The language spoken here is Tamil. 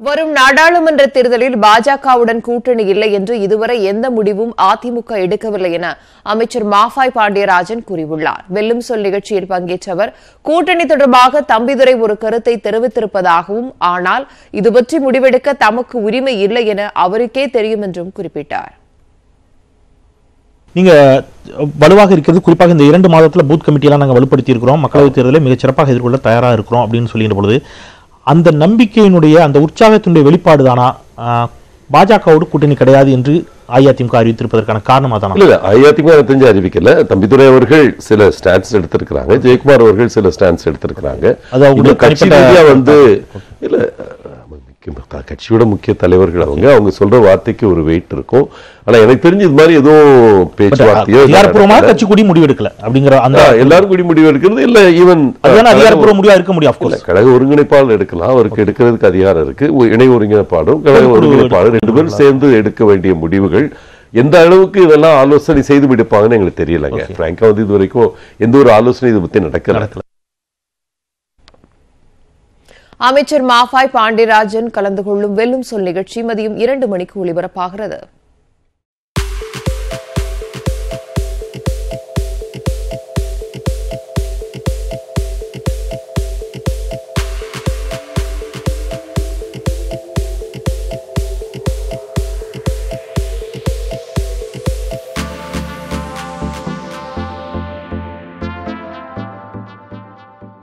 வரும் நாடாளுமன்ற தேர்தலில் பாஜகவுடன் கூட்டணி இல்லை என்று இதுவரை எந்த முடிவும் அதிமுக எடுக்கவில்லை என அமைச்சர் மாஃபாய் பாண்டியராஜன் கூறியுள்ளார். வெல்லும் சொல் நிகழ்ச்சியில் பங்கேற்றவர் கூட்டணி தொடர்பாக தம்பிதுரை ஒரு கருத்தை தெரிவித்திருப்பதாகவும் ஆனால் இது பற்றி முடிவெடுக்க தமக்கு உரிமை இல்லை என அவருக்கே தெரியும் என்றும் குறிப்பிட்டார். நீங்க வலுவாக இருக்கிறது குறிப்பாக இந்த இரண்டு மாதத்துல பூத் கமிட்டியெல்லாம் நாங்கள் வலுப்படுத்தி இருக்கிறோம் மக்களவைத் தேர்தலை மிகச் சிறப்பாக எதிர்கொள்ள தயாராக இருக்கிறோம் அப்படின்னு சொல்லி பொழுது அந்த நம்பிக்கையினுடைய அந்த உற்சாகத்தினுடைய வெளிப்பாடு தானா பாஜகவோடு கூட்டணி கிடையாது என்று அஇஅதிமுக அறிவித்திருப்பதற்கான காரணமா தானா இல்ல அஇஅதிமுக தெரிஞ்சு அறிவிக்கல. தம்பிதுரை அவர்கள் சில ஸ்டாண்ட்ஸ் எடுத்திருக்கிறாங்க. ஜெயக்குமார் அவர்கள் சில ஸ்டாண்ட்ஸ் எடுத்திருக்கிறாங்க. அது இன்னும் கட்சி தனிப்பட்ட- ரீதியா வந்து இல்ல கட்சியோட முக்கிய தலைவர்கள் அவங்க. அவங்க சொல்ற வார்த்தைக்கு ஒரு வெயிட் இருக்கும். ஆனா எனக்கு தெரிஞ்சு இது மாதிரி எதுவும் பேச்சுவார்த்தையோ இல்ல அதிகாரப்பூர்வமாக. கட்சி கூடி முடிவெடுக்கல அப்படிங்கிற அந்த எல்லாரும் கூடி முடிவு எடுக்கிறது இல்ல ஈவன் அதிகாரப்பூர்வ முடிவா இருக்க முடியும் கழக ஒருங்கிணைப்பாளர் எடுக்கலாம். அவருக்கு எடுக்கிறதுக்கு அதிகாரம் இருக்கு. இணை ஒருங்கிணைப்பாளரும் கழக ஒரு- ஒருங்கிணைப்பாளர் ரெண்டு பேரும் சேர்ந்து எடுக்க வேண்டிய முடிவுகள். எந்த அளவுக்கு இதெல்லாம் ஆலோசனை செய்து முடிப்பாங்கன்னு எங்களுக்கு தெரியலங்க. பிராங்கா வந்து இது வரைக்கும் எந்த ஒரு ஆலோசனை இதை பத்தி நடக்கல. அமைச்சர் மாஃபாய் பாண்டியராஜன் கலந்து கொள்ளும் வெல்லும் சொல் நிகழ்ச்சி மதியம் இரண்டு மணிக்கு ஒலிபரப்பாகிறது